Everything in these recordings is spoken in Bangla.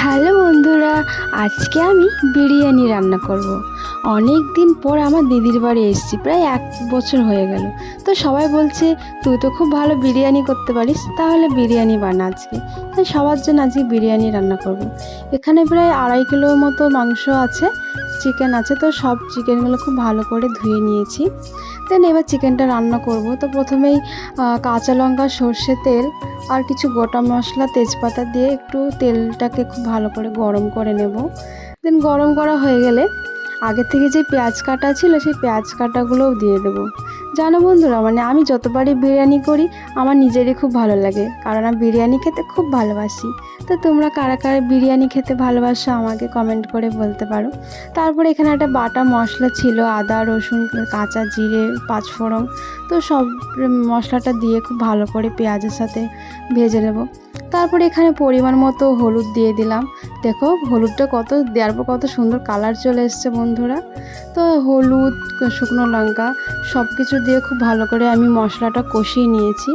হ্যালো বন্ধুরা আজকে আমি বিরিয়ানি রান্না করব। অনেক দিন পর আমার দিদির বাড়ি এসেছি, প্রায় এক বছর হয়ে গেল। তো সবাই বলছে, তুই তো খুব ভালো বিরিয়ানি করতে পারিস, তাহলে বিরিয়ানি বানা আজকে। তাই সবার জন্য আজকে বিরিয়ানি রান্না করব। এখানে প্রায় আড়াই কিলোর মতো মাংস আছে, চিকেন আছে, তো সব চিকেনগুলো খুব ভালো করে ধুয়ে নিয়েছি। দেন এবার চিকেনটা রান্না করব। তো প্রথমেই কাঁচা লঙ্কা, সর্ষে তেল আর কিছু গোটা মশলা, তেজপাতা দিয়ে একটু তেলটাকে খুব ভালো করে গরম করে নেব। দেন গরম করা হয়ে গেলে আগে থেকে যে পেঁয়াজ কাটা ছিল, সেই পেঁয়াজ কাটাগুলোও দিয়ে দেবো। জানো বন্ধুরা মানে আমি যতবারই বিরিয়ানি করি, আমার নিজেরই খুব ভালো লাগে। কারণ আমি বিরিয়ানি খেতে খুব ভালোবাসি। তো তোমরা কারা কারা বিরিয়ানি খেতে ভালোবাসো আমাকে কমেন্ট করে বলতে পারো। তারপরে এখানে একটা বাটা মশলা ছিল, আদা, রসুন, কাঁচা জিরে, পাঁচফোড়ন। তো সব মশলাটা দিয়ে খুব ভালো করে পেঁয়াজের সাথে ভেজে নেব। তারপরে এখানে পরিমাণ মতো হলুদ দিয়ে দিলাম। দেখো, হলুদটা কত, দেওয়ার পর কত সুন্দর কালার চলে এসছে বন্ধুরা। তো হলুদ, শুকনো লঙ্কা সব কিছু দিয়ে খুব ভালো করে আমি মশলাটা কষিয়ে নিয়েছি।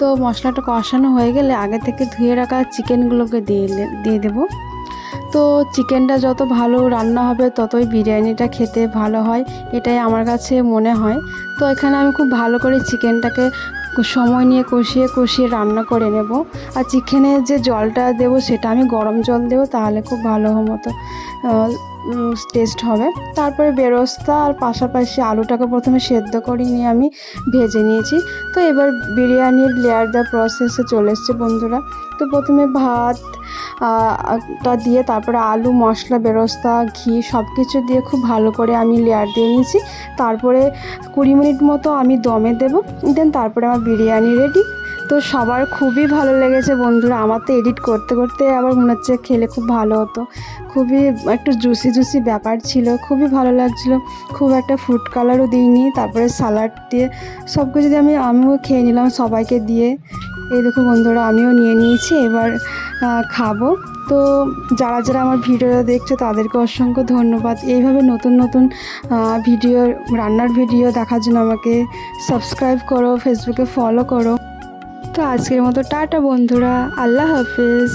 তো মশলাটা কষানো হয়ে গেলে আগে থেকে ধুয়ে রাখা চিকেনগুলোকে দিয়ে দিয়ে দেবো। তো চিকেনটা যত ভালো রান্না হবে ততই বিরিয়ানিটা খেতে ভালো হয়, এটাই আমার কাছে মনে হয়। তো এখানে আমি খুব ভালো করে চিকেনটাকে সময় নিয়ে কষিয়ে কষিয়ে রান্না করে নেব। আর চিকেনের যে জলটা দেবো সেটা আমি গরম জল দেবো, তাহলে খুব ভালো মতো টেস্ট হবে। তারপরে বেরোস্তা আর পাশাপাশি আলুটাকে প্রথমে সেদ্ধ করে নিয়ে আমি ভেজে নিয়েছি। তো এবার বিরিয়ানির লেয়ার দেওয়ার প্রসেসে চলে এসছে বন্ধুরা। তো প্রথমে ভাত টা দিয়ে তারপরে আলু, মশলা, বেরোস্তা, ঘি সব কিছু দিয়ে খুব ভালো করে আমি লেয়ার দিয়ে নিয়েছি। তারপরে কুড়ি মিনিট মতো আমি দমে দেবো। দেন তারপরে আমার বিরিয়ানি রেডি তো সবার খুবই ভালো লেগেছে বন্ধুরা। আমার তো এডিট করতে করতে আবার মনে হচ্ছে খেলে খুব ভালো হতো। খুবই একটু জুসি জুসি ব্যাপার ছিল। খুবই ভালো লাগছিল। খুব একটা ফুড কালারও দিইনি। তারপরে সালাড দিয়ে সব কিছু দিয়ে আমি, আমিও খেয়ে নিলাম সবাইকে দিয়ে। এই দেখো বন্ধুরা, আমিও নিয়ে নিয়েছি। এবার খাব। তো যারা যারা আমার ভিডিওটা দেখছে, তাদেরকে অসংখ্য ধন্যবাদ। এইভাবে নতুন নতুন ভিডিও, রান্নার ভিডিও দেখার জন্য আমাকে সাবস্ক্রাইব করো ফেসবুকে ফলো করো। তো আজকের মতো টাটা বন্ধুরা, আল্লাহ হাফিজ।